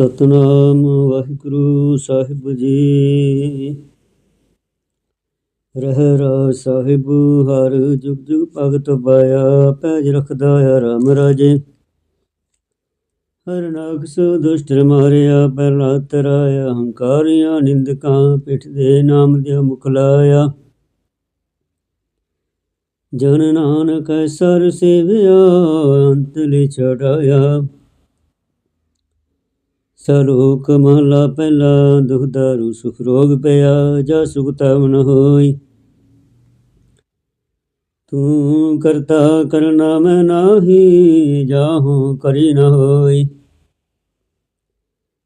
ਸਤਨਾਮ ਵਾਹਿਗੁਰੂ ਸਾਹਿਬ ਜੀ। ਰਹਿ ਰਾ ਸਾਹਿਬ, ਹਰ ਜੁਗ ਜੁਗ ਭਗਤ ਪਾਇਆ, ਪੈਜ ਰਖਦਾ ਆ ਰਾਮ ਰਾਜੇ। ਹਰ ਨਾਗਸ ਦੁਸ਼ਟ ਮਾਰਿਆ, ਪਹਿਲਾ ਤਰਾਇਆ ਹੰਕਾਰੀਆਂ, ਨਿੰਦਕਾਂ, ਪਿੱਠ ਦੇ ਨਾਮ ਦੇ ਮੁਖ ਲਾਇਆ। ਜਨ ਨਾਨਕ ਸਰ ਸੇਵਿਆ, ਅੰਤ ਲਿ ਛੜਾਇਆ ਸਲੋਕ ਮਹਲਾ ਪਹਿਲਾ, ਦੁਖ ਦਾਰੂ ਸੁਖ ਰੋਗ ਪਿਆ, ਜਾ ਸੁਖ ਤਵ ਨ ਹੋਈ। ਤੂੰ ਕਰਤਾ ਕਰਨਾ ਮੈਂ ਨਾਹੀ, ਜਾਹੂ ਕਰੀ ਨ ਹੋਈ।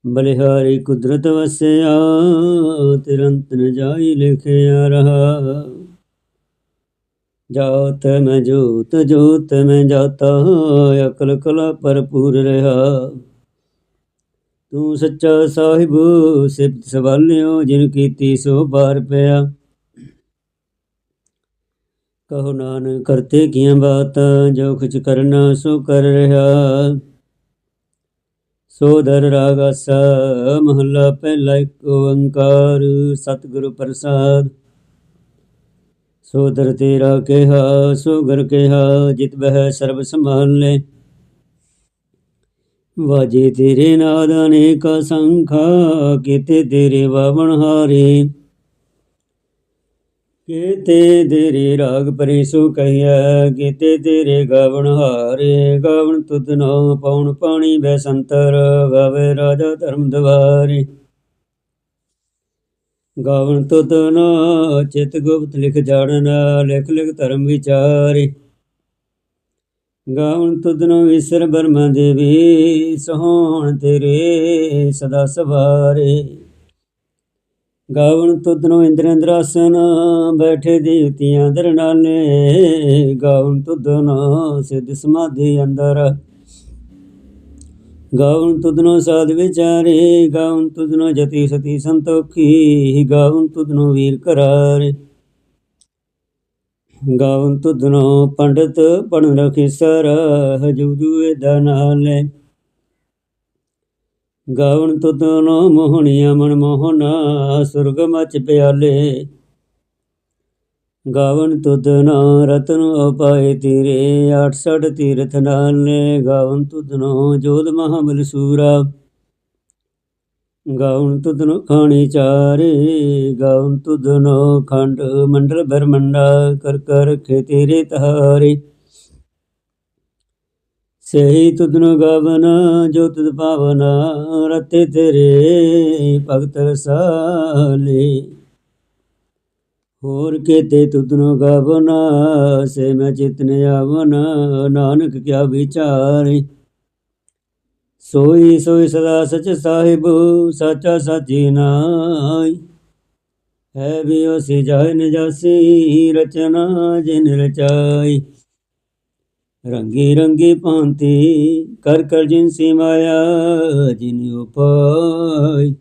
ਬਲਿਹਾਰੀ ਕੁਦਰਤ ਵਸਿਆ, ਤਿਰੰਤ ਨ ਜਾਈ ਲਿਖਿਆ ਰਹਾ। ਜਾਤ ਮੈਂ ਜੋਤ ਜੋਤ ਮੈਂ ਜਾਤਾ, ਅਕਲ ਕਲਾ ਭਰਪੂਰ ਰਹਾ। ਤੂੰ ਸੱਚਾ ਸਾਹਿਬ ਸਿਫਤ ਸਵਾਲਿਓ, ਜਿਨ ਕੀਤੀ ਸੋ ਬਾਰ ਪਿਆ। ਕਹੋ ਨਾਨਕ, ਕਰਤੇ ਕੀਆਂ ਬਾਤਾਂ, ਜੋ ਕੁਛ ਕਰਨਾ ਸੋ ਕਰ ਰਿਹਾ। ਸੋ ਦਰ ਰਾਗ ਆਸਾ, ਮਹੱਲਾ ਪਹਿਲਾ ਇੱਕ ਓੰਕਾਰ, ਸਤਿਗੁਰੂ ਪ੍ਰਸਾਦ। ਸੋ ਦਰ ਤੇਰਾ ਕਿਹਾ, ਸੋ ਗਰ ਕਿਹਾ, ਜਿਤ ਬਹਿ ਸਰਬ ਸੰਭਾਲ। ਲੈ ਵਾਜੇ ਤੇਰੇ ਨਾਦ ਅਨੇਕ ਸੰਖਾ, ਕਿਤੇ ਤੇਰੇ ਵਾਵਣ ਹਾਰੇ। ਕਿਤੇ ਤੇਰੇ ਰਾਗ ਪਰੇ ਸੋ ਕਹਿਆ ਕੀਤੇ ਤੇਰੇ ਗਾਵਣ ਹਾਰੇ। ਗਾਵਣ ਤੁਧ ਨਾ ਪਉਣ ਪਾਣੀ ਬੈਸੰਤਰ ਗਾਵੇ ਰਾਜਾ ਧਰਮ ਦਵਾਰੇ। ਗਾਵਣ ਤੁਧ ਨਾ ਚਿਤ ਗੁਪਤ ਲਿਖ ਜਾਣਨਾ, ਲਿਖ ਲਿਖ ਧਰਮ ਵਿਚਾਰੇ। ਗਾਵਣ ਤੁਧਨੋ ਵਿਸਰ ਬਰਮਾ ਦੇਵੀ ਸੋਹਣ ਤੇਰੇ ਸਦਾ ਸਵਾਰੇ। ਗਾਵਣ ਤੁਧਨੋ ਇੰਦਰ ਇੰਦਰਾਸਨ ਬੈਠੇ ਦੇਵਤਿਆਂ ਦਰਨਾਲੇ ਗਾਵਣ ਤੁਧਨੋ ਸਿੱਧ ਸਮਾਧੀ ਅੰਦਰ। ਗਾਵਣ ਤੁਧਨੋ ਸਾਧ ਵਿਚਾਰੇ। ਗਾਵਣ ਤੁਧਨੋ ਜਤੀ ਸਤੀ ਸੰਤੋਖੀ। ਗਾਵਣ ਤੁਧਨੋ ਵੀਰ ਕਰਾਰੇ ਗਾਵਨ ਤੁਧਨੋ ਪੰਡਤ ਪਣ ਰਖੀ ਸਰ ਹਜੂਜੂ ਏਦਾ ਨਾਲੇ। ਗਾਵਨ ਤੁਧਨੋ ਮੋਹਣੀਆਂ ਮਨ ਮੋਹਨਾ, ਸੁਰਗ ਮਚ ਪਿਆਲੇ। ਗਾਵਨ ਤੁਧਨੋ ਰਤਨ ਉਪਾਏ ਤੀਰੇ 68 ਤੀਰਥ ਨਾਲੇ। ਗਾਵਨ ਤੁਧਨੋ ਜੋਧ ਮਹਾਬਲ ਸੂਰਾ। ਗਾਉਣ ਤੁਧਨੋ ਖਾਣੀ ਚਾਰੇ, ਗਾਉਣ ਤੁਧਨੋ ਖੰਡ, ਮੰਡਲ ਬਰਮੰਡਾ ਕਰ ਕਰ ਰਖੇ ਤੇਰੇ ਤਹਾਰੇ। ਸਹੀ ਤੁਧਨੋ ਗਾਵਨ, ਜੋ ਤੁਧ ਪਾਵਨਾ, ਰਤੇ ਤੇਰੇ ਭਗਤ ਰਸਾਲੇ। ਹੋਰ ਕੇਤੇ ਤੁਧਨੋ ਗਾਵਨਾ, ਸੇ ਮੈਂ ਚਿਤਨ ਆਵਨ, ਨਾਨਕ ਕਿਆ ਵਿਚਾਰੇ। ਸੋਈ ਸੋਈ ਸਦਾ ਸਚ ਸਾਹਿਬ, ਸਾਚਾ ਸਾਚੀ ਨਾਈ ਹੈ ਵੀ ਉਸੇ ਜਾਇ ਨਜਾਸੀ, ਰਚਨਾ ਜਿਨ ਰਚਾਈ। ਰੰਗੀ ਰੰਗੀ ਭਾਂਤੀ, ਕਰ ਕਰ ਜਿਨ ਸੀ ਮਾਇਆ, ਜਿਨ ਉਪਾਈ।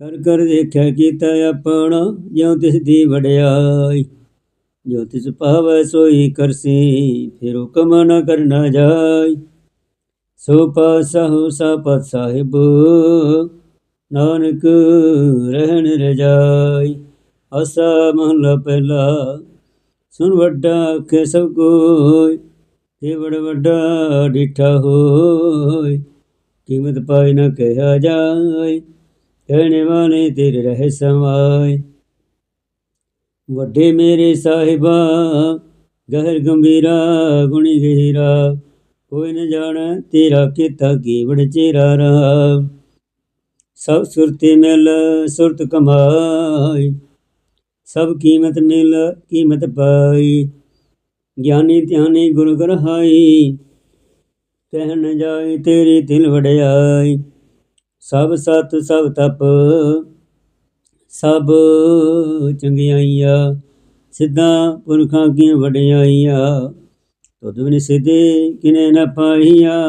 ਕਰ ਕਰ ਦੇਖਿਆ ਕੀਤਾ ਆਪਣਾ, ਜਿਉ ਤਿਸ ਦੀ ਵਡਿਆਈ। ਜੋ ਤਿਸ ਪਾਵੈ ਸੋਈ ਕਰਸੀ, ਫਿਰ ਹੁਕਮ ਨ ਕਰਨਾ ਜਾਈ। ਸੋ ਪਾਸਹੁ ਸਪਤ ਸਾਹਿਬ, ਨਾਨਕ ਰਹਿਣ ਰਜਾਈ। ਅਸਾ ਮਹਲਾ ਪਹਿਲਾ ਸੁਨ ਵੱਡਾ ਆਖੇ ਸਭ ਕੋਈ ਤੇ ਬੜ ਵੱਡਾ ਡਿਠਾ ਹੋਏ ਕੀਮਤ ਪਾਈ ਨਾ ਕਹਿਆ ਜਾਏ ਕਹਿਣੇ ਵਾਲੇ ਤੇਰੇ ਰਹਿ ਸਮਾਏ ਵੱਡੇ ਮੇਰੇ ਸਾਹਿਬਾ, ਗਹਿਰ ਗੰਭੀਰਾ, ਗੁਣੀ ਗਹਿਰਾ ਕੋਈ ਨ ਜਾਣੈ ਤੇਰਾ ਕੀਤਾ ਕੀਵੜ ਚੇਰਾ ਰਹਾ। ਸਭ ਸੁਰਤੀ ਮਿਲ, ਸੁਰਤ ਕਮਾਈ। ਸਭ ਕੀਮਤ ਮਿਲ, ਕੀਮਤ ਪਾਈ। ਗਿਆਨੀ ਧਿਆਨੀ ਗੁਰ ਗਰਹਾਈ। ਕਹਿਣ ਜਾਏ ਤੇਰੇ ਦਿਲ ਵੜਿਆਈ ਸਭ ਸਤ, ਸਭ ਤਪ, ਸਭ ਚੰਗਿਆਈਆਂ। ਸਿੱਧਾ ਪੁਰਖਾਂ ਕੀ ਵਡਿਆਈਆਂ। ਤੁਧ ਬਿਨ ਸਿਧੇ ਕਿਨੇ ਨ ਪਾਈਆ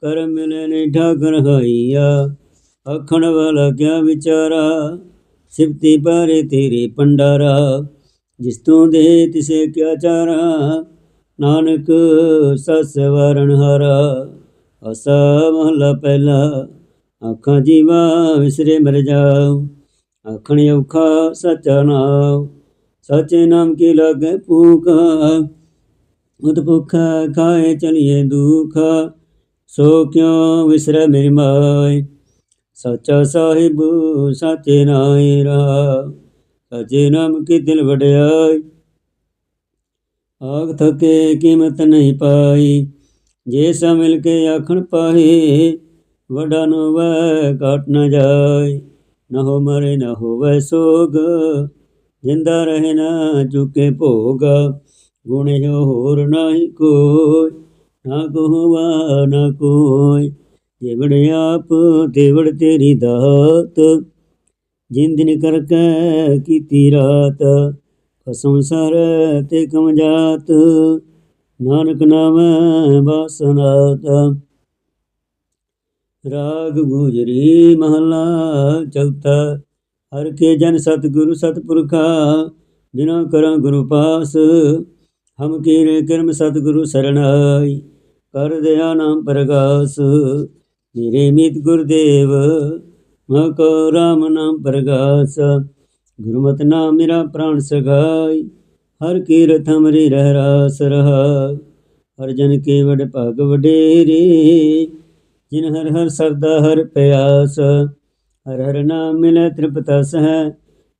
ਕਰ ਮਿਲੇ ਨੇ ਠਾਕਰ ਹਾਈਆ। ਆਖਣ ਵਾਲਾ ਕਿਆ ਵਿਚਾਰਾ ਸਿਫਤੀ ਬਾਰੇ ਤੇਰੇ ਪੰਡਾਰਾ। ਜਿਸ ਤੂੰ ਦੇ ਤਿਸੇ ਕਿਆ ਚਾਰਾ, ਨਾਨਕ ਸਸ ਵਰਨ ਹਾਰਾ। ਅਸਾ ਮਹਲਾ ਪਹਿਲਾ, ਆਖਾਂ ਜੀਵਾ ਵਿਸਰੇ ਮਰ ਜਾਉ। ਆਖਣ ਔਖਾ ਸਚਾ ਨਾਮ ਸਚੇ ਨਾਮ ਕੀ ਲਾਗੇ ਭੂਖਾ ਉਤ ਭੁਖਾ ਖਾਏ ਚਲੀਏ ਦੁਖ, ਸੋ ਕਿਉ ਵਿਸਰੈ ਮੇਰੀ ਮਾਈ ਸੱਚਾ ਸਾਹਿਬ, ਸਚੇ ਨਾਇ ਰਾ ਸਚੇ ਨਾਮ ਕੀ ਦਿਲ ਵਡਿਆਈ? ਆਗ ਥਕੇ ਕੀਮਤ ਨਹੀਂ ਪਾਈ, ਜੇ ਸਾ ਮਿਲ ਕੇ ਆਖਣ ਪਾਏ ਵਡਾ ਨੂੰ ਵੈ ਘਟ ਨ ਜਾਏ ਨਾ ਹੋ ਮਰੇ, ਨਾ ਹੋਵੇ ਸੋਗ, ਜਿੰਦਾ ਰਹੇ ਨਾ ਚੁਕੇ ਭੋਗ ਗੁਣ ਜੋ ਹੋਰ ਨਾਹੀ ਕੋਈ, ਨਾ ਕੋਵਾ ਨਾ ਕੋਈ। ਜਿਵੜ ਆਪ ਦੇਵੜ ਤੇਰੀ ਦਾਤ। ਜਿੰਦਿਨ ਕਰਕੇ ਕੀਤੀ ਰਾਤ ਕਸਮ ਸਰ ਤੇ ਕਮ ਜਾਤ। ਨਾਨਕ ਨਾਮੈ ਬਾਸਨਾਤ ਰਾਗ ਗੁਜਰੀ ਮਹਲਾ ਚੌਥਾ, ਹਰ ਕੇ ਜਨ ਸਤਿਗੁਰੂ ਸਤਿਪੁਰਖਾ ਜਿਨਾ ਕਰਾਂ ਗੁਰੂ ਪਾਸ। ਹਮ ਕੀਰੇ ਕਿਰਮ ਸਤਿਗੁਰੂ ਸਰਣਾਈ ਕਰ ਦਇਆ ਨਾਮ ਪ੍ਰਗਾਸ, ਮੇਰੇ ਮਿਤ ਗੁਰਦੇਵ ਮਹ ਕੋ ਰਾਮ ਨਾਮ ਪ੍ਰਗਾਸ। ਗੁਰਮਤਿ ਨਾਮ ਮੇਰਾ ਪ੍ਰਾਣ ਸਗਾਈ, ਹਰ ਕੀਰਤ ਹਮਰੀ ਰਹਿ ਰਾਸ ਰਹਾ ਹਰ ਜਨ ਕੇ ਵਡ ਭਗ ਵਡੇਰੇ, ਜਿਨ ਹਰ ਹਰ ਸਰਦਾ ਹਰ ਪਿਆਸ। ਹਰ ਹਰ ਨਾਮ ਮਿਲੇ ਤ੍ਰਿਪਤਸ ਹੈ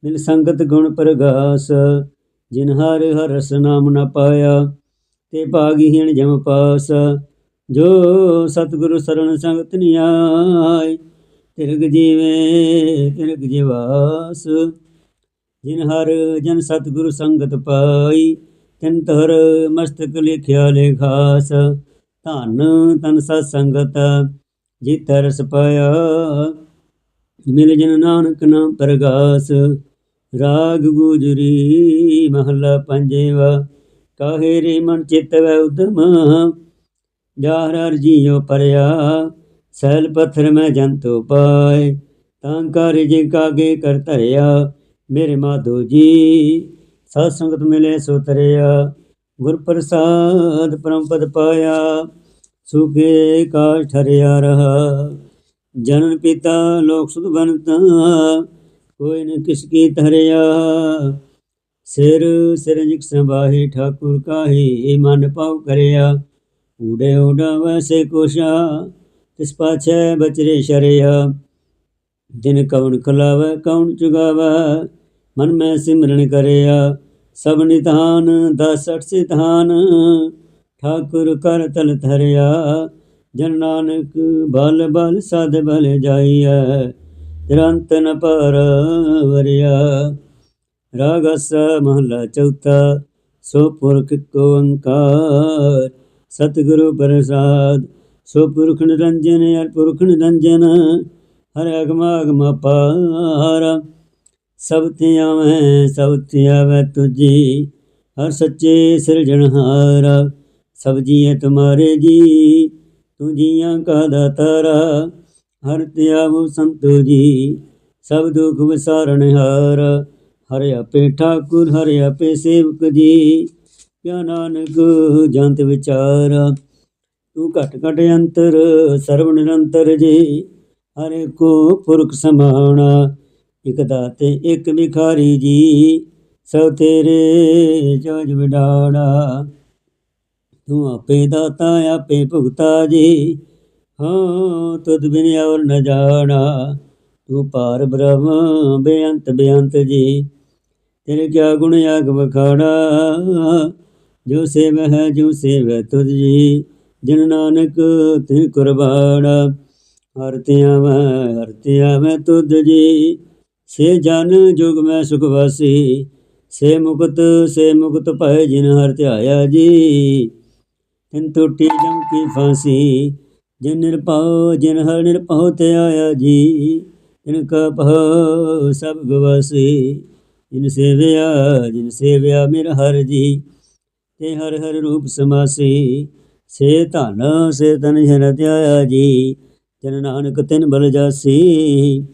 ਮਿਲ ਸੰਗਤ ਗੁਣ ਪ੍ਰਗਾਸ। ਜਿਨ ਹਰ ਹਰਸ ਨਾਮ ਨ ਪਾਇਆ, ਤੇ ਭਾਗਹੀਣ ਜਮ ਪਾਸ। ਜੋ ਸਤਿਗੁਰੂ ਸਰਣ ਸੰਗਤ ਨਿਆਏ ਤਿਰਗ ਜੀਵੇ, ਤਿਰਗ ਜਿਵਾਸ। ਜਿਨ ਹਰ ਜਨ ਸਤਿਗੁਰੂ ਸੰਗਤ ਪਾਈ, ਤਿਨ ਤਰ ਮਸਤਕ ਲਿਖਿਆ ਲੇਖਾਸ। ਧਨ ਤਨ ਸਤ ਸੰਗਤ ਜਿਤ ਰਸ ਪਾਇਆ, ਮਿਲ ਜਨ ਨਾਨਕ ਨਾਮ ਪ੍ਰਗਾਸ। ਰਾਗ ਗੁਜਰੀ ਮਹਲਾ ਪੰਜਵਾ, ਕਾਹੇ ਰੇ ਮਨ ਚਿਤ ਵੈ ਉਦਮ? ਜਾਹਰ ਹਰ ਜੀਉ ਪਰਿਆ, ਸੈਲ ਪੱਥਰ ਮੈਂ ਜੰਤੂ ਪਾਏ। ਤਾਂ ਕਰ ਜੇ ਕਾਗੇ ਕਰ ਧਰਿਆ, ਮੇਰੇ ਮਾਧੋ ਜੀ ਸਤ ਸੰਗਤ ਮਿਲੇ ਸੋ ਤਰਿਆ। ਗੁਰ ਪ੍ਰਸਾਦ ਪਰਮ ਪਦ ਪਾਇਆ, ਸੁਖੇ ਕਾਲ ਠਰਿਆ ਰਹਾ। ਜਨਨ ਪਿਤਾ ਲੋਕ ਸੁਧ ਬਨਤਾ ਕੋਈ ਨ ਕਿਸ ਕੀ ਧਰਿਆ। ਸਿਰ ਸਿਰਜਿਕ ਸੰਭਾਹੀ ਠਾਕੁਰ ਕਾਹੀ ਮਨ ਪਾਉ ਕਰਿਆ। ਊੜੇ ਊੜਾ ਵੈਸੇ ਕੋਸ਼ਾ, ਤਿਸ ਪਾਛੈ ਬਚਰੇ ਸ਼ਰਿਆ। ਦਿਨ ਕਵਣ ਖਲਾਵੈ ਕੌਣ ਚੁਗਾਵੈ, ਮਨ ਮੈਂ ਸਿਮਰਨ ਕਰਿਆ। ਸਭ ਨਿਧਾਨ, ਦਸ ਅਠ ਸਿਧਾਨ, ਠਾਕੁਰ ਕਰ ਤਲ ਧਰਿਆ। ਜਨ ਨਾਨਕ ਬਲ ਬਲ ਸਦ ਬਲ ਜਾਈਐ। ਨਿਰੰਤ ਨ ਪਰ ਵਰਿਆ ਰਾਗਸ ਮਹਲਾ ਚੌਥਾ, ਸੋ ਪੁਰਖ ਕੋ ਓੰਕਾਰ ਸਤਿਗੁਰੂ ਪ੍ਰਸਾਦ, ਸੋ ਪੁਰਖ ਨਿਰੰਜਨ ਅਰ ਪੁਰਖ ਨਿਰੰਜਨ, ਹਰ ਅਗਮ ਅਗਮ ਪਾਰ। ਸਭ ਤੇ ਆਵੈ, ਸਭ ਤੇ ਆਵੈ ਤੁਜੀ ਹਰ ਸੱਚੇ ਸਿਰਜਣਹਾਰਾ ਸਭ ਜੀਏ ਤੁਮਾਰੇ ਜੀ ਤੂੰ ਜੀਆਂ ਕਾ ਦਾਤਾਰਾ ਹਰ ਤੇ ਆਵੋ ਸੰਤੋ ਜੀ, ਸਭ ਦੁਖ ਵਿਸਾਰਣ ਹਾਰ। ਹਰ ਆਪੇ ਠਾਕੁਰ, ਹਰ ਆਪੇ ਸੇਵਕ ਜੀ। ਕਿਆ ਨਾਨਕ, ਜੰਤ ਵਿਚਾਰ। ਤੂੰ ਘਟ ਘਟ ਅੰਤਰ ਸਰਵ ਨਿਰੰਤਰ ਜੀ। ਹਰੇ ਕੋ ਪੁਰਖ ਸਮਾਣਾ ਇਕ ਦਾਤੇ, ਇਕ ਭਿਖਾਰੀ ਜੀ। ਸਭ ਤੇਰੇ ਜੋਜ ਵਿਡਾੜਾ ਤੂੰ ਆਪੇ ਦਾਤਾ, ਆਪੇ ਭੁਗਤਾ ਜੀ। ਹਾਂ, ਤੁਧ ਬਿਨ ਔਰ ਨ ਜਾਣਾ। ਤੂੰ ਪਾਰ ਬ੍ਰਹਮ, ਬੇਅੰਤ ਬੇਅੰਤ ਜੀ। ਤੇਰੇ ਕਿਆ ਗੁਣ ਆਗ ਬਖਾੜਾ ਜੋ ਸੇਵ ਹੈ, ਜੋ ਸੇਵ ਤੁਧ ਜੀ। ਜਿਨ ਨਾਨਕ ਤੇ ਕੁਰਬਾਨਾ ਹਰ ਤੇ ਆਵੈ, ਹਰ ਤੁਧ ਜੀ। ਸੇ ਜਨ ਜੁਗ ਮੈਂ ਸੁਖ ਵਾਸੀ। ਸੇ ਮੁਕਤ ਸੇ ਮੁਕਤ ਭੈ ਜਿਨ ਹਰ ਧਿਆਇਆ ਜੀ। ਤਿਨ ਟੁੱਟੀ ਜਮ ਕੀ ਫਾਂਸੀ। ਜਿਨ ਨਿਰਭਉ, ਜਿਨ ਹਰ ਨਿਰਭਉ ਤੇ ਆਇਆ ਜੀ, ਤਿਨ ਕਾ ਭਉ ਸਭ ਗਵਾਸੀ। ਜਿਨ ਸੇਵਿਆ ਜਿਨ ਸੇਵਿਆ ਮੇਰਾ ਹਰ ਜੀ, ਤੇ ਹਰ ਹਰ ਰੂਪ ਸਮਾਸੀ। ਸੇ ਧਨ, ਸੇ ਤਨ ਜਨ ਧਿਆਇਆ ਜੀ, ਜਨ ਨਾਨਕ ਤਿਨ ਬਲ ਜਾਸੀ।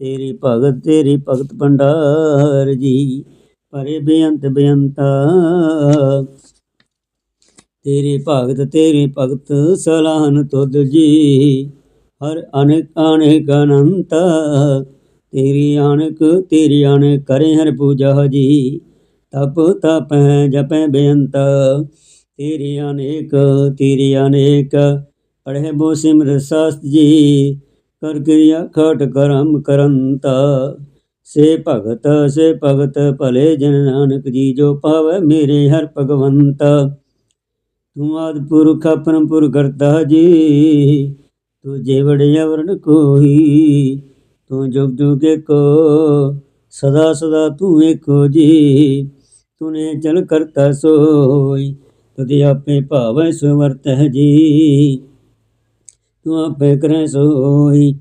ਤੇਰੀ ਭਗਤ ਤੇਰੀ ਭਗਤ ਭੰਡਾਰ ਜੀ, ਪਰੇ ਬੇਅੰਤ ਬੇਅੰਤਾ। ਤੇਰੀ ਭਗਤ ਤੇਰੀ ਭਗਤ ਸਲਾਹਨ ਤੁਧ ਜੀ। ਹਰ ਅਨੇਕ ਅਨੇਕ ਅਨੰਤ, ਤੇਰੀ ਅਣਕ ਤੇਰੀ ਅਨਕ ਕਰੇ ਹਰ ਪੂਜਾ ਜੀ। ਤਪ ਤਪੈ, ਜਪੈ ਬੇਅੰਤ, ਤੇਰੀ ਅਨੇਕ ਤੇਰੀ ਅਨੇਕ। ਪੜ੍ਹੇ ਬੋ ਸਿਮਰ ਸਾਸਤ ਜੀ, ਕਰ ਕਿਰਿਆ ਖਟ ਕਰਮ ਕਰੰਤ। ਸੇ ਭਗਤ ਸੇ ਭਗਤ, ਭਲੇ ਜਨ ਨਾਨਕ ਜੀ, ਜੋ ਪਾਵੈ ਮੇਰੇ ਹਰ ਭਗਵੰਤ। ਤੂੰ ਆਦਿ ਪੁਰਖ ਪਰਮਪੁਰ ਕਰਤਾ ਜੀ। ਤੂੰ ਜੇ ਵੜਿਆ ਕੋਈ, ਤੂੰ ਜੁਗ ਜੁਗ ਏਕੋ, ਸਦਾ ਸਦਾ ਤੂੰ ਏਕੋ ਜੀ। ਤੂਨੇ ਚਲ ਕਰਤਾ ਸੋਈ ਤੁਧਿ ਆਪੇ ਭਾਵੈ ਸੁਵਰਤਹਿ ਜੀ। ਤੂੰ ਆਪੇ ਕਰੈ ਸੋਈ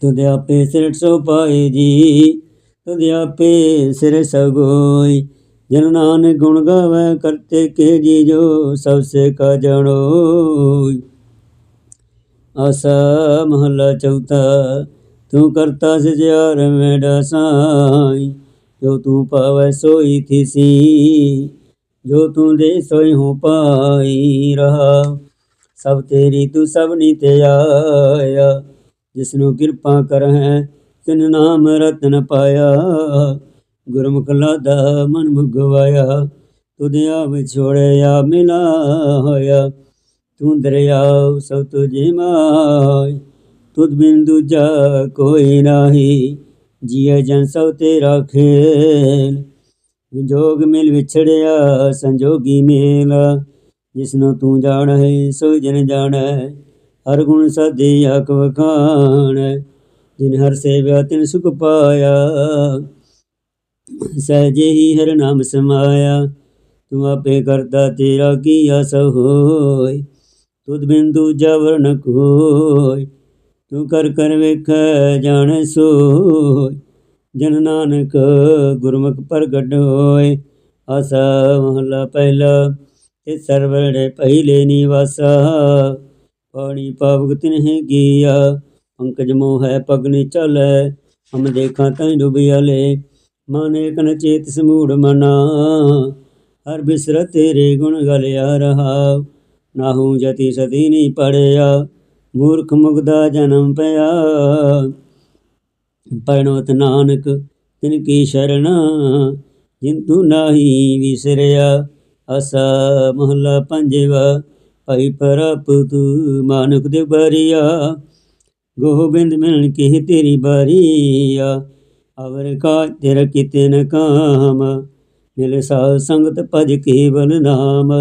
ਤੁਧ ਆਪੇ ਸਿਰ ਸੋ ਪਾਏ ਜੀ। ਤੁਧ ਆਪੇ ਸਿਰ ਸਗੋਈ ਜਨ ਨਾਨਕ ਗੁਣ ਗਾਵੇ, ਕਰਤੇ ਕੇ ਜੀ ਜੋ ਸਭ ਸੇ ਕਾ ਜਾਣੋ। ਆਸਾ ਮਹੱਲਾ ਚੌਥਾ, ਤੂੰ ਕਰਤਾ ਸਜਿਆਰ ਮੇਰਾ ਸਾਈ ਜੋ ਤੂੰ ਪਾਵੈ ਸੋਈ ਥੀਸੀ, ਜੋ ਤੂੰ ਦੇ ਸੋਈ ਹੂੰ ਪਾਈ ਰਹਾ। ਸਭ ਤੇਰੀ ਤੂੰ ਸਭ ਨੀ ਤੇ ਆਇਆ, ਜਿਸਨੂੰ ਕਿਰਪਾ ਕਰਹਿ, ਤਿਨ ਨਾਮ ਰਤਨ ਪਾਇਆ। ਗੁਰਮੁਖ ਲਾਦਾ ਮਨ ਮੁਗਵਾਇਆ ਤੁਧਿਆ ਵਿਛੋੜਿਆ ਮਿਲਾ ਹੋਇਆ। ਤੂੰ ਦਰਿਆ ਸਭ ਤੁਝੇ ਮਾਈ ਤੁਧ ਬਿਨ ਦੂਜਾ ਕੋਈ ਨਾਹੀ। ਜੀਏ ਜਨ ਸਭ ਤੇਰਾ ਖੇਲ, ਵਿਜੋਗ ਮਿਲ ਵਿਛੜਿਆ, ਸੰਜੋਗੀ ਮੇਲ। ਜਿਸਨੂੰ ਤੂੰ ਜਾਣੈ, ਸੋ ਜਨ ਜਾਣੈ, ਹਰ ਗੁਣ ਸਦੀ ਆਖ ਵਖਾਣ। ਜਿਨ ਹਰ ਸੇਵਿਆ ਤਿਨ ਸੁਖ ਪਾਇਆ ਸਹਜੇ ਹੀ ਹਰ ਨਾਮ ਸਮਾਇਆ। ਤੂੰ ਆਪੇ ਕਰਤਾ ਤੇਰਾ ਕੀਆ ਸਭ ਹੋਏ। ਤੁਧ ਬਿੰਦੂ ਜਵਰ ਨ ਕੋਈ ਤੂੰ ਕਰ ਕਰ ਵੇਖ ਜਾਣ ਸੋਇ ਜਨ ਨਾਨਕ ਗੁਰਮੁਖ ਪ੍ਰਗਟ ਹੋਏ। ਆਸਾ ਮਹਲਾ ਪਹਿਲਾ। ਤੇ ਸਰਵੜੇ ਪਹਿਲੇ ਨਿਵਾਸਾ। ਪਾਣੀ ਪਾਵਕ ਤਿਨਹਿ ਗਿਆ ਪੰਕਜ ਮੋਹ ਹੈ ਪਗਨੀ ਚਲੈ। ਹਮ ਦੇਖਾਂ ਤੈ ਡੁਬਿਆਲੇ ਮਨ ਕਨ ਚੇਤ ਸਮੂੜ ਮਨਾ, ਹਰ ਬਿਸਰ ਤੇਰੇ ਗੁਣ ਗਲਿਆ ਰਹਾ। ਨਾਹੂ ਜਤੀ ਸਦੀ ਨੀ ਪੜਿਆ, ਮੂਰਖ ਮੁਗਦਾ ਜਨਮ ਪਿਆ। ਪਰਣੋਤ ਨਾਨਕ, ਤਿਨ ਕੀ ਸ਼ਰਨ ਜਿਨ ਤੂੰ ਨਾਹੀ ਵਿਸਰਿਆ। ਅਸਾ ਮਹਲਾ ਪੰਜਵਾ, ਭਾਈ ਪਰਪਤ ਮਾਨਕ ਦੇ ਬਰੀਆ। ਗੋਬਿੰਦ ਮਿਲਣ ਕੀ ਤੇਰੀ ਬਰੀਆ ਅਵਰ ਕਾ ਤੇਰਾ ਕਿਤੇ ਨ ਕਾਮ, ਮਿਲ ਸਾਧ ਸੰਗਤ ਭਜ ਕੇਵਲ ਨਾਮ।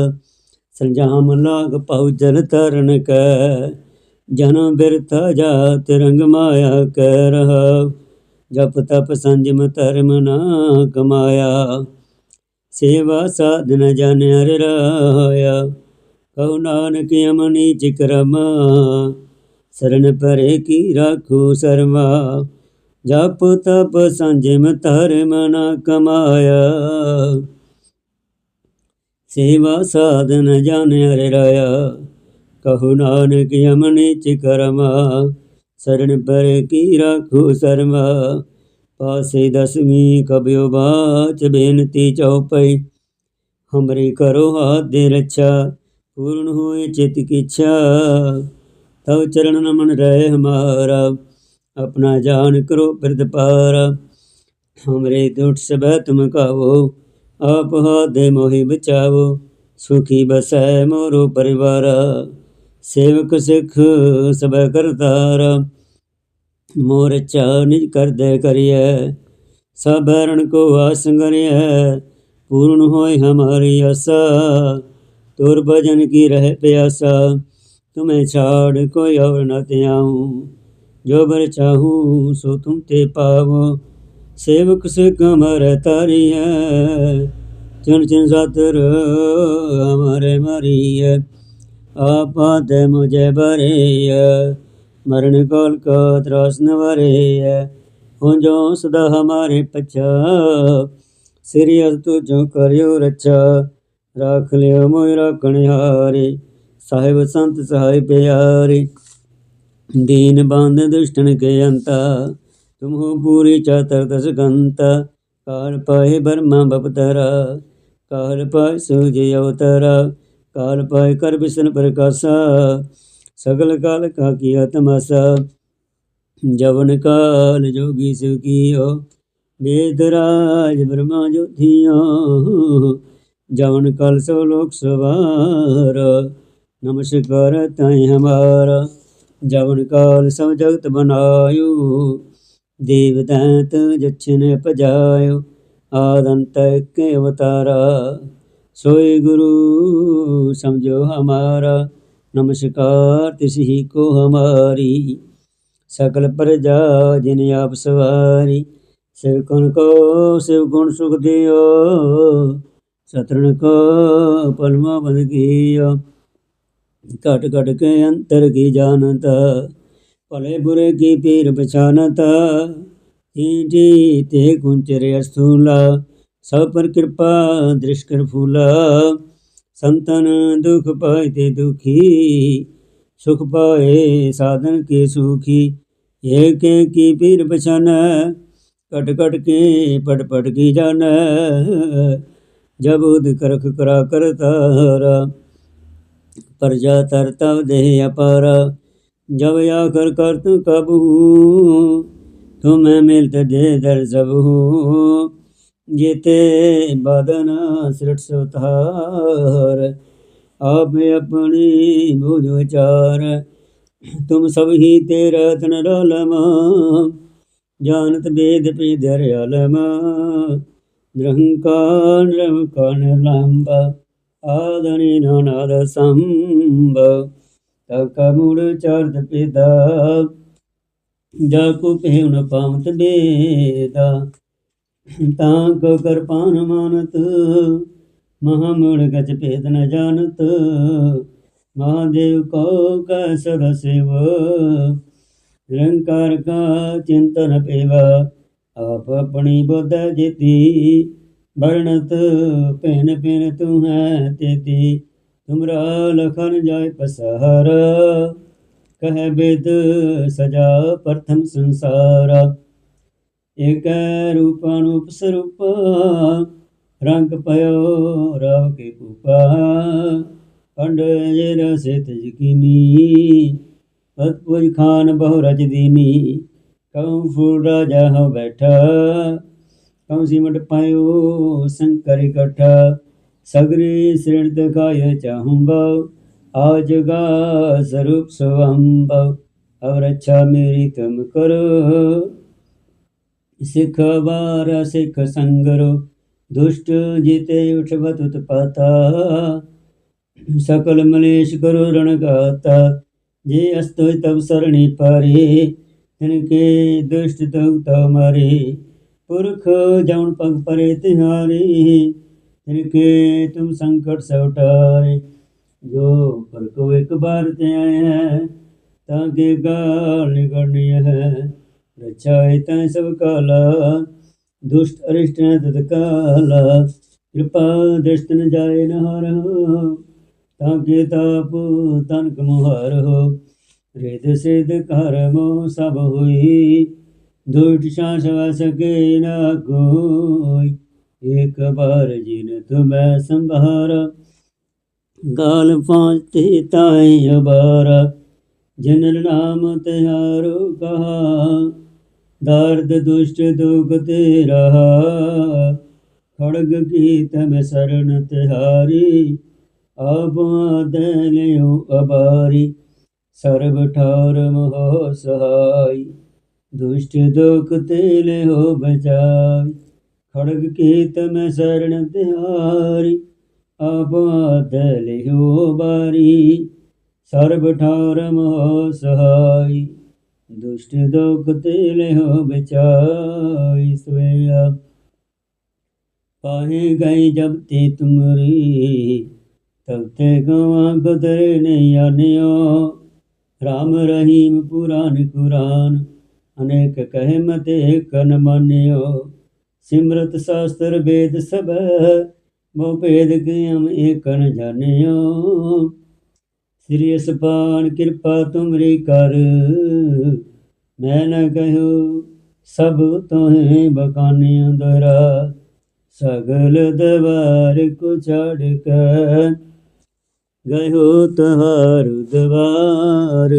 ਸੰਜਾਮ ਲਾਗ ਪਉ ਜਲ ਤਰਨ ਕੈ ਜਨਮ ਬਿਰਥਾ ਜਾਤ ਰੰਗ ਮਾਇਆ ਕਹਿ ਰਹਾ। ਜਪ ਤਪ ਸੰਜਮ ਧਰਮ ਨਾ ਕਮਾਇਆ, ਸੇਵਾ ਸਾਧਨ ਜਨ ਹਰਿ ਰਾਇਆ। ਕਉ ਨਾਨਕ ਅਮਨੀ ਚਿਕਰਮ, ਸਰਨ ਪਰੇ ਕੀ ਰਾਖੋ ਸਰਮਾ। ਜਪ ਤਪ ਸੰਜਮ ਧਰਮ ਨਾ ਕਮਾਇਆ। ਸੇਵਾ ਸਾਧਨ ਜਨ ਹਰਿ ਰਾਇਆ। ਕਹੂ ਨਾਨਕ ਅਮਨੀ ਚਿਕਰਮਾ ਸਰਨ ਪਰੇ ਕੀ ਰਾਖੋ ਸਰਮਾ। ਪਾਸੇ ਦਸਵੀਂ ਕਬਿਓ ਬਾਚ ਬੇਨਤੀ ਚਉਪਈ, ਹਮਰੀ ਕਰੋ ਹਾਥ ਦੇ ਰੱਛਾ, ਪੂਰਨ ਹੋਏ ਚਿਤ ਕੀ ਇੱਛਾ ਤਵ ਚਰਨ ਨਮਨ ਰਹਿ ਹਮਾਰਾ। ਆਪਣਾ ਜਾਨ ਕਰੋ ਬਿਰਦ ਪਾਰ ਹਮਰੇ ਦੁਟ ਸਬੈ ਤੁਮ ਕਾਵੋ, ਆਪ ਹਾਥ ਦੇ ਮੋਹਿ ਬਚਾਵੋ, ਸੁਖੀ ਬਸੈ ਮੋਰੋ ਪਰਿਵਾਰ। ਸੇਵਕ ਸਿੱਖ ਸਬੈ ਕਰਤਾਰ, ਮੋਰ ਚਾ ਨਿਜ ਕਰਦੈ ਕਰਿਐ। ਸਭਰਨ ਕੋ ਆਸੰਗਰਿਐ ਪੂਰਨ ਹੋਏ ਹਮਾਰੀ ਆਸਾ। ਤੁਰ ਭਜਨ ਕੀ ਰਹਿ ਪਿਆਸਾ, ਤੁਮੇ ਛਾੜ ਕੋਈ ਔਰ ਨ ਤਿਆਉ ਜੋ ਬਰ ਚਾਹੂ, ਸੋ ਤੁਮ ਤੇ ਪਾਵੋ। ਸੇਵਕ ਸੇ ਕਮਰ ਤਾਰੀਐ, ਚਨ ਚਨ ਸਾਤਰ ਹਮਾਰੇ ਮਰੀਐ। ਆਪਾਦ ਮੁਝੇ ਬਰੇਐ ਮਰਨ ਕਾਲ ਕਾ ਤਰਾਸ ਨ ਵਰੇਐ ਹੋ ਜੋ ਸਦਾ ਹਮਾਰੇ ਪਛਾ, ਸ੍ਰੀ ਅਸ ਤੁਜੋ ਕਰਿਓ ਰਚਾ ਰਾਖ ਲਿਓ ਮੋਇ ਰਾਖਣ ਹਾਰੇ ਸਾਹਿਬ ਸੰਤ ਸਹਾਇ ਪਿਆਰੇ। ਦੀਨ ਬੰਦ ਦੁਸ਼ਟਨ ਕੇ ਅੰਤਾ ਤੁਮ ਹੋ ਪੂਰੀ ਚਾਤਰ ਦਸ ਗੰਤਾ ਕਾਲ ਪਾਏ ਬਰਮਾ ਬਪਤਰਾ ਕਾਲ ਪਾਏ ਸੂਜ ਅਵਤਰਾ ਕਾਲ ਪਾਇ ਕਰ ਬਿਸਨ ਪ੍ਰਕਾਸ਼ਾ ਸਗਲ ਕਾਲ ਕਾ ਕੀਆ ਤਮਾਸਾ ਜਵਨ ਕਾਲ ਜੋਗੀ ਸਿਵ ਕੀਓ ਵੇਦ ਰਾਜ ਬ੍ਰਹਮਾ ਜੋਧੀਓ ਜਵਨ ਕਾਲ ਸੋ ਲੋਕ ਸਵਾਰ ਨਮਸਕਾਰ ਤਾਈ ਹਮਾਰਾ ਜਵਨ ਕਾਲ ਸਭ ਜਗਤ ਬਨਾਇਓ ਦੇਵ ਦੈਂਤ ਜਛਨ ਭਜਾਇਓ ਆਦੰਤ ਕੇ ਅਵਤਾਰਾ, ਸੋਏ ਗੁਰੂ ਸਮਝੋ ਹਮਾਰਾ, ਨਮਸਕਾਰ ਤਿਸ ਕੋ ਹਮਾਰੀ, ਸਕਲ ਪ੍ਰਜਾ ਜਿਨ ਆਪ ਸਵਾਰੀ, ਸਿਵ ਗੁਣ ਕੋ, ਸਿਵ ਗੁਣ ਸੁਖ ਦਿਓ ਸਤਰਣ ਕੋ ਪਲਮਾ ਬਨ ਗਈਓ ਘਟ ਘਟ ਕੇ ਅੰਤਰ ਕੀ ਜਾਣਤ? ਭਲੇ ਬੁਰੇ ਕੀ ਪੀਰ ਪਛਾਨਤ? ਜੀ ਤੇ ਗੁੰਚਰੇ ਅਸਥੂਲਾ ਸਭ ਪਰ ਕਿਰਪਾ ਦ੍ਰਿਸ਼ ਫੂਲਾ। ਸੰਤਨ ਦੁਖ ਪਾਏ ਤੇ ਦੁਖੀ, ਸੁਖ ਪਾਏ ਸਾਧਨ ਕੇ ਸੁਖੀ। ਏਕ ਕੀ ਪੀਰ ਪਛਾਨ ਕਟ ਕਟ ਕੇ ਪੜ ਪੜ ਕੀ ਜਾਣ? ਜਬ ਉਦ ਕਰਖ ਕਰਾ ਕਰਤਾ ਕਰਤਾਰਾ ਪ੍ਰਜਾ ਤਰਤਾ ਦੇ ਅਪਾਰ, ਜਬ ਆਖਰ ਕਰਤ ਕਬੂ ਤੁਮੇ ਮਿਲਤ ਦੇ ਦਰ ਸਬੂ। ਜੀਤੇ ਬਦਨ ਸ੍ਰਿਟ ਸਵਤਾਰ, ਆਪ ਆਪਣੀ ਬੁਝ ਵਿਚਾਰ। ਤੁਮ ਸਭ ਹੀ ਤੇਰਾ ਤਨ ਰਲਮ ਜਾਣਤ ਬੇਦ ਪੀ ਦਰ ਅਲਮ ਨਿਰੰਕਾਰ ਨਿਰੰਕਾਰ ਆਦਨੀ ਨਾਨਾਦ ਸੰਭ ਤਕ ਮੁੜ ਚਰਦ ਪਿਦਾ ਜਾ ਕੋ ਪਹਿਉਨ ਪਾਵਤ ਬੇਦਾ, ਤਾਂ ਕੋ ਕਰਪਾਨ ਮਾਨਤ ਮਹਾਮੂੜ ਗਜ ਭੇਦ ਨ ਜਾਣਤ, ਮਹਾਦੇਵ ਕੋ ਕੈ ਸਦਾ ਸੇਵ ਨਿਰੰਕਾਰ ਕਾ ਚਿੰਤਨ ਪੇਵਾ, ਆਪ ਆਪਣੀ ਬੁੱਧ ਜੀਤੀ ਵਰਣਤ ਪਹਿਨ ਪਹਿਨ ਤੂੰ ਹੈ ਤੇਤੀ ਤੁਮਰਾ ਲਖਨ ਜਾਏ ਪਸਹਰ। ਕਹਿ ਬੇਦ ਸਜਾ ਪ੍ਰਥਮ ਸੰਸਾਰਾ। ਏਕ ਰੂਪਾਨੂਪ ਸਰੂਪ ਰੰਗ ਪਇਓ ਰਵ ਕੇ ਕੂਪਾ। ਪੰਡ ਜੇ ਰਸੇ ਤਜਕੀਨੀ ਪਤ ਪੁਜ ਖਾਨ ਬਹੁ ਰਜ ਦੀਨੀ। ਕਉ ਫੂਲ ਰਾਜਾ ਹੋ ਬੈਠਾ। ਕਉ ਸਿਮਟ ਪਾਇਓ ਸੰਕਰ ਇਕੱਠ। ਸਗਰੀ ਸ੍ਰਿਣ ਦਿਖਾਇ ਚਾਹੂੰਗਾ ਆਜ ਗਾ ਸਰੂਪ ਸਵੰਭਵ ਅਵਰ ਅੱਛਾ ਮੇਰੀ ਤੁਮ ਕਰੋ। ਸਿੱਖ ਵਾਰ ਸਿੱਖ ਸੰਗਰੋ, ਦੁਸ਼ਟ ਜੀਤੇ ਉਠਵਤ ਉਤਪਾਤਾ। ਸਕਲ ਮਲੇਸ਼ ਕਰੋ ਰਣ ਗਾਤਾ ਜੇ ਅਸਤੋ ਤਬ ਸਰਣੀ ਪਾਰੇ ਤਿਨਕੇ ਦੁਸ਼ਟ ਤਉ ਤਾ ਮਾਰੇ ਪੁਰਖ ਜਉਨ ਪਗ ਪਰੇ ਤਿਹਾਰੇ ਤਿਨਕੇ ਤੁਮ ਸੰਕਟ ਸਉਟਾਰੇ ਜੋ ਪਰ ਕੋ ਇੱਕ ਬਾਰ ਤੇ ਆਇਆ, ਤਾਂ ਕੇ ਗਾਲ ਨਿਕੜਨੀ ਹੈ। ਰਚਾਇ ਤੈ ਸਭ ਕਾਲਾ, ਦੁਸ਼ਟ ਅਰਿਸ਼ਟ ਨ ਤਤ ਕਾਲਾ। ਕਿਰਪਾ ਦ੍ਰਿਸ਼ਟ ਨ ਜਾਏ ਨ ਹਰ ਤਾਂ ਕੇ ਤਾਪ ਤਨ ਕਮੁਹਾਰ ਹੋ। ਰਿਦ ਸਿਧ ਕਰਮੋ ਸਭ ਹੋਈ ਦੁਸ਼ਟ ਸ਼ਾਸ ਵਸਕੇ ਨ ਕੋਈ, ਇੱਕ ਬਾਰ ਜਿਨ ਤੁਮੈ ਸੰਭਾਰ, ਗਾਲ ਪਾਂਚ ਤੇ ਤਾਈ ਅਬਾਰ, ਜਿਨ ਨਾਮ ਤਿਹਾਰੋ ਕਹਾ, ਦਰਦ ਦੁਸ਼ਟ ਦੁਖ ਤੇ ਰਹਾ ਖੜਗ ਕੀ ਤਮ ਸਰਣ ਤਿਹਾਰੀ ਆਪ ਦੇ ਲਿਓ ਅਬਾਰੀ ਸਰਬ ਠਾਰ ਮੋਹ ਸਹਾਈ ਦੁਸ਼ਟ ਦੁਖ ਤੇ ਲਿਓ ਬਚਾਈ। ਖੜਗ ਕੀ ਤਮ ਸਰਣ ਤਿਹਾਰੀ, ਆਪ ਦੇ ਲਿਓ ਬਾਰੀ। ਸਰਬ ਠਾਰ ਮੋਹ ਸਹਾਈ, ਦੁਸ਼ਟ ਦੁਖ ਤੇ ਲਿਓ ਬਚਾਈ। ਸੋਇਆ ਪਾਹੇ ਗਏ ਜਬ ਤੇ ਤੁਮਰੀ ਤਬ ਤੇ ਗਵਾ ਗੁਦਰ ਨੇ ਅਨੇਕ ਕਹਿ ਮਤੇ ਕਨ ਮਾਨਿਓ। ਸਿਮਰਤ ਸ਼ਾਸਤਰ ਵੇਦ ਸਭ ਮੋ ਭੇਦ ਕਿਮ ਏਕਨ ਜਾਣਿਓ। ਸ੍ਰੀ ਅਸਪਾਨ ਕਿਰਪਾ ਤੁਮਰੀ ਕਰ, ਮੈਂ ਨਾ ਕਹਿਓ ਸਭ ਤੋਹੇ ਬਕਾਨੇ ਅੰਦਰਾ ਸਗਲ ਦਵਾਰ ਕੋ ਛੜ ਕੇ ਗਇਓ ਤੁਹਾਰ ਦਵਾਰ।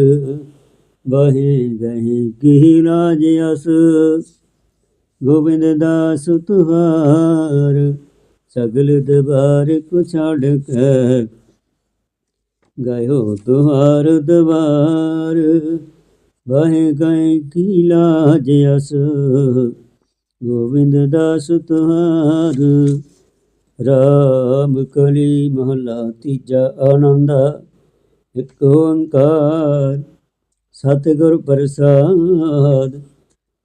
ਬਹੇ ਗਏ ਕੀ ਰਾਜ ਅਸ? ਗੋਬਿੰਦ ਦਾਸ ਤੁਹਾਰ, ਸਗਲ ਦਵਾਰ ਕੋ ਛੱਡ ਕੇ ਗਇਓ ਤੁਹਾਰ ਦਵਾਰ ਬਹੇ ਗਏ ਕੀ ਲਾਜ ਅਸ? ਗੋਬਿੰਦ ਦਾਸ ਤੁਹਾਰ, ਰਾਮ ਕਲੀ ਮਹਲਾ ਤੀਜਾ ਆਨੰਦ, ਇੱਕ ਓੰਕਾਰ। ਸਤਿਗੁਰ ਪ੍ਰਸਾਦ,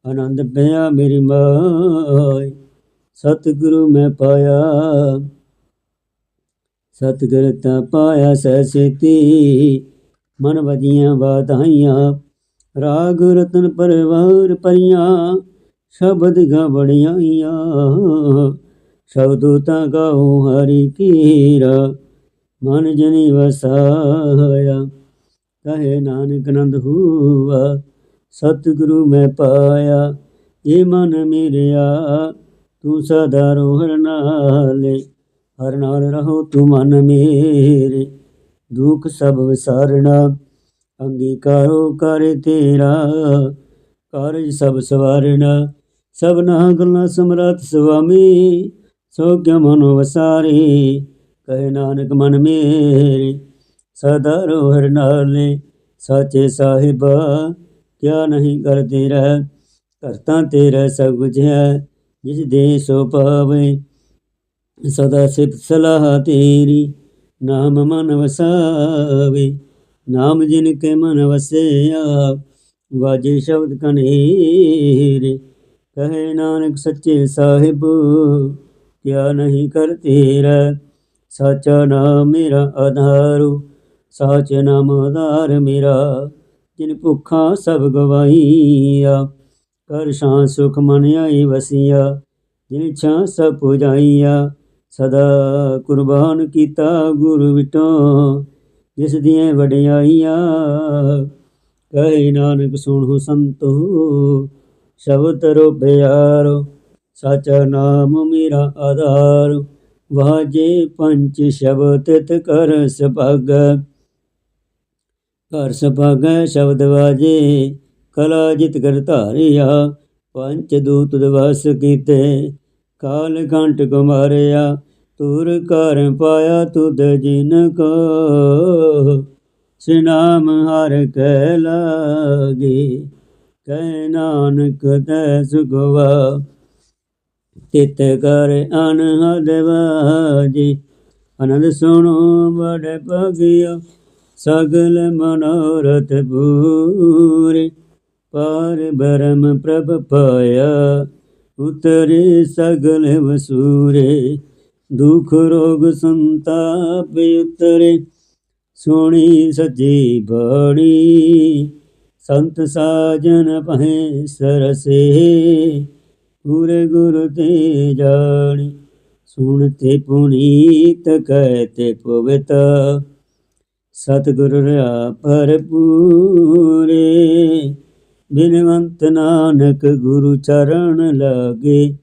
ਆਨੰਦ ਪਿਆ ਮੇਰੀ ਮਾਈ। ਸਤਿਗੁਰੂ ਮੈਂ ਪਾਇਆ, ਸਤਿਗੁਰ ਤਾਂ ਪਾਇਆ ਸੈਸੇਤੀ ਮਨ ਵਧੀਆਂ ਵਾਧਾਈਆਂ ਰਾਗ ਰਤਨ ਪਰਵਾਰ ਪਰੀਆਂ ਸ਼ਬਦ ਗਾ ਬੜਿਆਈਆਂ ਸ਼ਬਦੋ ਤਾਂ ਗਾਉ ਹਰੀ ਕੀਰਾ, ਮਨ ਜਨੀ ਵਸਾਇਆ। ਕਹੇ ਨਾਨਕ ਨੰਦ ਹੂਆ, ਸਤਿਗੁਰੂ ਮੈਂ ਪਾਇਆ ਏ ਮਨ ਮੇਰਿਆ, ਤੂੰ ਸਦਾ ਰੋਹਰ ਨਾਲੇ, ਹਰ ਨਾਲ ਰਹੋ ਤੂੰ ਮਨ ਮੇਰੇ, ਦੁੱਖ ਸਭ ਵਿਸਾਰਣਾ ਅੰਗੀਕਾਰੋ ਕਰ ਤੇਰਾ, ਕਾਰਜ ਸਭ ਸਵਾਰਣਾ ਸਭਨਾ ਗੱਲਾਂ ਸਮਰੱਥ ਸੁਆਮੀ ਸੋ ਕਿਆ ਮਨੋ ਵਸਾਰੇ, ਕਹੇ ਨਾਨਕ ਮਨ ਮੇਰੇ ਸਦਾ ਰੋਹਰ ਨਾਲੇ, ਸਾਚੇ ਸਾਹਿਬਾ, ਕਿਆ ਨਹੀਂ ਕਰਦੇ ਰਹਿ ਕਰਤਾ ਤੇਰਾ ਸਭ ਕੁਝ ਹੈ, ਜਿਸ ਦੇ ਸੋ ਪਾਵੇ। ਸਦਾ ਸਿਫਤ ਸਲਾਹ ਤੇਰੀ, ਨਾਮ ਮਨ ਵਸਾਵੇ। ਨਾਮ ਜਿਨ ਕੇ ਮਨ ਵਸਿਆ, ਵਾਜੇ ਸ਼ਬਦ ਕਨੇਰੇ। ਕਹੇ ਨਾਨਕ ਸੱਚੇ ਸਾਹਿਬ, ਕਿਆ ਨਹੀਂ ਕਰਤੇ ਰਹਿ, ਸਾਚਾ ਨਾਮ ਮੇਰਾ ਆਧਾਰੂ। ਸਾਚ ਨਾਮ ਆਧਾਰ ਮੇਰਾ, ਜਿਨ ਭੁੱਖਾ ਸਭ ਗਵਾਈਆ ਕਰ ਸ਼ਾਂ ਸੁਖ ਮਨ ਆਈ ਵਸੀਆ, ਜਿਨ ਇੱਛਾ ਸਭ ਪੁਜਾਈਆ। ਸਦਾ ਕੁਰਬਾਨ ਕੀਤਾ ਗੁਰੂ ਵਿਟੋ, ਜਿਸ ਦੀਆਂ ਵਡਿਆਈਆਂ। ਕਹੇ ਨਾਨਕ ਸੁਣੋ ਸੰਤੋ, ਸ਼ਬਦ ਰੋ ਪਿਆਰੋ ਸਾਚਾ ਨਾਮ ਮੇਰਾ ਆਧਾਰ। ਵਾਜੇ ਪੰਜ ਸ਼ਬਦ ਤਿਤ ਕਰ ਸਭਗ ਕਰ ਸਭਗ ਸ਼ਬਦ ਵਾਜੇ, ਕਲਾ ਜਿਤ ਕਰ ਧਾਰਿਆ, ਪੰਚ ਦੂਤ ਦਿਵਸ ਕੀਤੇ। ਕਾਲ ਘੰਟ ਕੋ ਤੁਰ ਕਰ ਪਾਇਆ ਤੁਧ ਜਿਨ ਕੋ। ਸਿਨਾਮ ਹਰ ਕੈ ਲਾਗੇ, ਕਹਿ ਨਾਨਕ ਤੈ ਸੁਖਵਾ ਤਿਤ ਕਰ ਅਨਹਦ ਵਾਜੀ ਅਨੰਦ ਸੁਣੋ ਬੜ ਭਗਿਆ ਸਗਲ ਮਨੋਰਥ ਪੂਰੇ, ਪਾਰ ਬਰਮ ਪ੍ਰਭ ਪਾਇਆ, ਉਤਰੇ ਸਗਲ ਵਸੂਰੇ। ਦੁਖ ਰੋਗ ਸੰਤਾਪ ਉਤਰੇ, ਸੋਣੀ ਸੱਜੀ ਬੜੀ ਸੰਤ ਸਾਜਨ ਪਹਿ ਸਰਸੇ, ਪੂਰੇ ਗੁਰ ਤੇ ਜਾਣੀ। ਸੁਣਤੇ ਪੁਨੀਤ ਕਹਤੇ ਪਵਿਤਾ ਸਤਿਗੁਰ ਰਿਆ ਭਰਪੂਰੇ ਬਿਨਵੰਤ ਨਾਨਕ ਗੁਰੂ ਚਰਨ ਲਾਗੇ,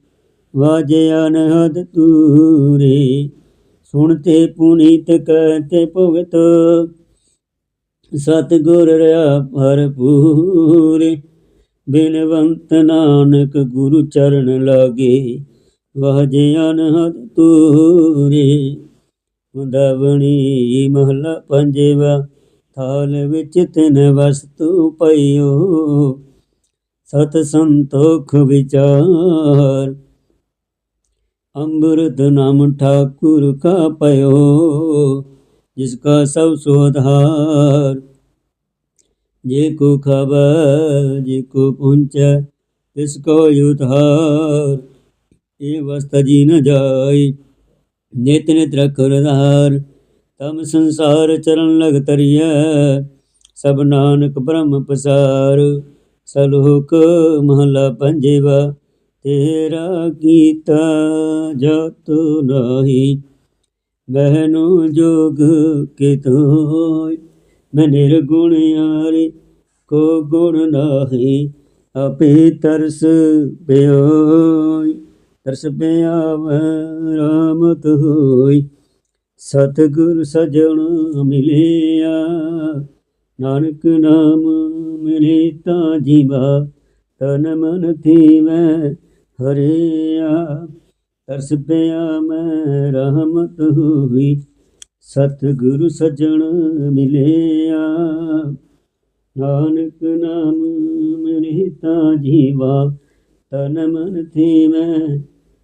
ਵਾਜੇ ਅਨਹਦ ਤੂਰੇ ਸੁਣਤੇ ਪੁਨੀਤ ਕਹਤੇ ਪਵਿੱਤ ਸਤਿਗੁਰ ਰਿਆ ਭਰਪੂਰੇ ਬਿਨਵੰਤ ਨਾਨਕ ਗੁਰੂ ਚਰਨ ਲਾਗੇ, ਵਾਜੇ ਅਨਹਦ ਤੂਰੇ ਮੁੰਦਵਣੀ ਮਹਲਾ ਪੰਜਵਾ, ਥਾਲ ਵਿੱਚ ਤਿਨ ਵਸਤੂ ਪਈਓ। ਸਤ ਸੰਤੋਖ ਵਿਚਾਰ, ਅੰਮ੍ਰਿਤ ਨਾਮ ਠਾਕੁਰ ਕਾ ਪਇਓ, ਜਿਸ ਕਾ ਸਭ ਸੁਧਾਰ ਜੇ ਕੋ ਖਬਰ, ਜੇ ਕੋ ਪੁੰਚੈ, ਤਿਸ ਕੋ ਉਧਾਰ ਇਹ ਵਸਤ ਜੀ ਨ ਜਾਈ। ਨਿਤ ਨਿਤ ਰਖਰਦਾਰ ਤਮ ਸੰਸਾਰ ਚਰਨ ਲਗ ਤਰੀਐ ਸਭ ਨਾਨਕ ਬ੍ਰਹਮ ਪਸਾਰ। ਸਲੋਕ ਮਹਲਾ ਪੰਜਵਾ, ਤੇਰਾ ਕੀਤਾ ਜਤ ਨਾਹੀ ਬਹਿਨੋ ਜੋਗ ਕੇ ਤੋਇ ਮੈਂ ਨਿਰਗੁਣ ਯਾਰੇ ਕੋ ਗੁਣ ਨਾਹੀ, ਆਪੇ ਤਰਸ ਪਿਓਈ ਤਰਸ ਪਿਆਵ ਰਾਮਤ ਹੋਈ। ਸਤਿਗੁਰ ਸਜਣ ਮਿਲਿਆ। ਨਾਨਕ ਨਾਮ ਮਿਲੇ ਤਾਂ ਜੀਵਾ, ਤਨ ਮਨ ਥੀਵੈ ਹਰਿਆ। ਤਰਸ ਪਿਆ ਮੈਂ ਰਹਿਮਤ ਹੋਈ, ਸਤਿਗੁਰ ਸਜਣ ਮਿਲਿਆ। ਨਾਨਕ ਨਾਮ ਮਿਲੇ ਤਾਂ ਜੀਵਾ, ਤਨ ਮਨ ਥੀਵੈ